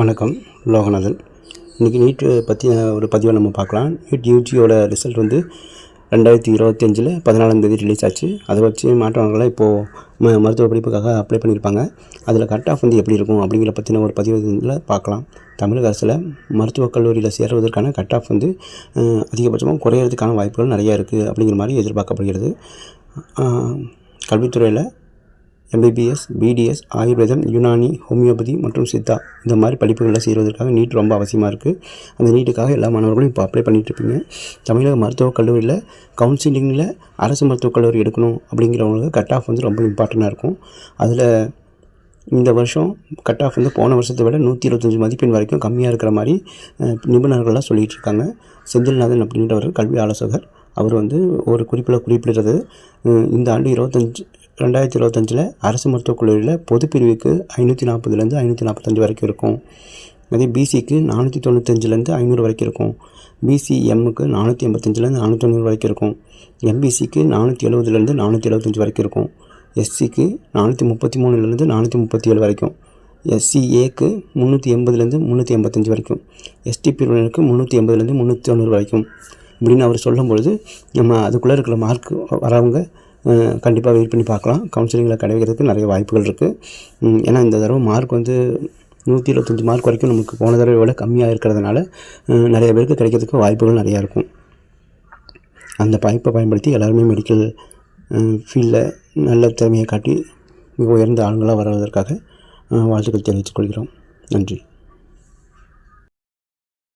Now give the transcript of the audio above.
வணக்கம் லோகநாதன். இன்றைக்கி நீட்டு பற்றி ஒரு பதிவை நம்ம பார்க்கலாம். நீட் யூஜியோட ரிசல்ட் வந்து ரெண்டாயிரத்தி இருபத்தஞ்சில் பதினாலாந்தேதி ரிலீஸ் ஆச்சு. அதை வச்சு மாற்றவங்களாம் இப்போது ம மருத்துவ படிப்புக்காக அப்ளை பண்ணியிருப்பாங்க. அதில் கட் ஆஃப் வந்து எப்படி இருக்கும் அப்படிங்கிற பற்றின ஒரு பதிவு இதில் பார்க்கலாம். தமிழக அரசில் மருத்துவக் கல்லூரியில் சேருவதற்கான கட் ஆஃப் வந்து அதிகபட்சமாக குறையிறதுக்கான வாய்ப்புகள் நிறையா இருக்குது அப்படிங்கிற மாதிரி எதிர்பார்க்கப்படுகிறது. கல்வித்துறையில் எம்பிபிஎஸ் பிடிஎஸ் ஆயுர்வேதம் யுனானி ஹோமியோபதி மற்றும் சித்தா இந்த மாதிரி படிப்புகளில் சேருவதற்காக நீட் ரொம்ப அவசியமாக இருக்குது அந்த நீட்டுக்காக எல்லா மாணவர்களும் இப்போ அப்ளை பண்ணிகிட்ருப்பீங்க இருப்பீங்க. தமிழக மருத்துவக் கல்லூரியில் கவுன்சிலிங்கில் அரசு மருத்துவக் கல்லூரி எடுக்கணும் அப்படிங்கிறவங்களுக்கு கட் ஆஃப் வந்து ரொம்ப இம்பார்ட்டண்ட்டாக இருக்கும். அதில் இந்த வருஷம் கட் ஆஃப் வந்து போன வருஷத்தை விட நூற்றி இருபத்தஞ்சி மதிப்பெண் வரைக்கும் கம்மியாக இருக்கிற மாதிரி நிபுணர்கள்லாம் சொல்லிகிட்டு இருக்காங்க செந்தில்நாதன் அப்படின்றவர் கல்வி ஆலோசகர். அவர் வந்து ஒரு குறிப்பில் குறிப்பிடுறது இந்த ஆண்டு இருபத்தஞ்சி ரெண்டாயிரத்தி இருபத்தஞ்சில் அரசு மருத்துவக் கல்லூரியில் பொது பிரிவுக்கு ஐநூற்றி நாற்பதுலேருந்து ஐநூற்றி நாற்பத்தஞ்சு வரைக்கும் இருக்கும். அதே பிசிக்கு நானூற்றி தொண்ணூத்தஞ்சுலேருந்து ஐநூறு வரைக்கும் இருக்கும். பிசிஎம்முக்கு நானூற்றி எண்பத்தஞ்சுலேருந்து நானூற்றி தொண்ணூறு வரைக்கும் இருக்கும். எம்பிசிக்கு நானூற்றி எழுபதுலேருந்து நானூற்றி எழுபத்தஞ்சு வரைக்கும் இருக்கும். எஸ்சிக்கு நானூற்றி முப்பத்தி மூணுலேருந்து நானூற்றி முப்பத்தி ஏழு வரைக்கும் எஸ்சிஏக்கு முந்நூற்றி எண்பதுலேருந்து முந்நூற்றி எண்பத்தஞ்சு வரைக்கும். எஸ்டி பிரிவினருக்கு முந்நூற்றி எண்பதுலேருந்து முந்நூற்றி தொண்ணூறு வரைக்கும். இப்படின்னு அவர் சொல்லும்பொழுது நம்ம அதுக்குள்ளே இருக்கிற மார்க் வரவங்க கண்டிப்பாக வெயிட் பண்ணி பார்க்கலாம். கவுன்சிலிங்கில் கிடைக்கிறதுக்கு நிறைய வாய்ப்புகள் இருக்குது ஏன்னா இந்த தடவை மார்க் வந்து நூற்றி இருபத்தஞ்சி மார்க் வரைக்கும் நமக்கு போன தடவை விட கம்மியாக இருக்கிறதுனால நிறைய பேருக்கு கிடைக்கிறதுக்கு வாய்ப்புகள் நிறையா இருக்கும். அந்த வாய்ப்பை பயன்படுத்தி எல்லாருமே மெடிக்கல் ஃபீல்டில் நல்ல திறமையை காட்டி மிக உயர்ந்த ஆளுங்களாக வருவதற்காக வாழ்த்துக்கள் தெரிவித்துக் கொள்கிறோம். நன்றி.